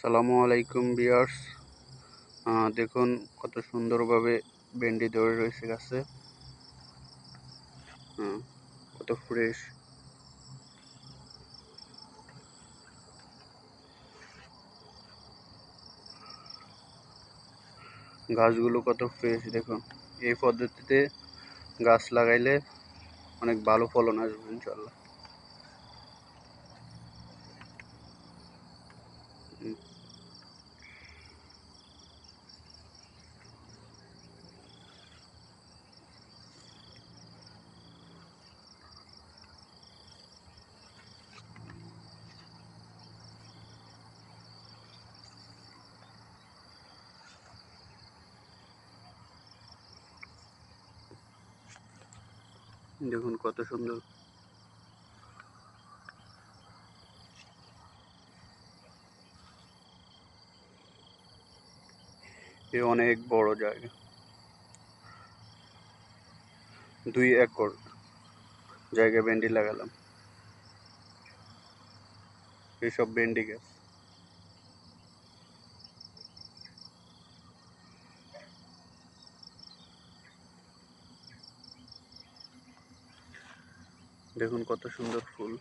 সালামু আলাইকুম বিয়ার্স দেখুন কত সুন্দরভাবে ভেন্ডি ধরে রয়েছে গাছে। কত ফ্রেশ গাছগুলো কত ফ্রেশ দেখুন। এই পদ্ধতিতে গাছ লাগাইলে অনেক ভালো ফলন আসবে ইনশাল্লাহ দেখুন কত সুন্দর। এ অনেক বড় জায়গা। দুই একর জায়গায় ভেন্ডি লাগালাম। এসব ভেন্ডি গাছ। দেখুন কত সুন্দর ফুল।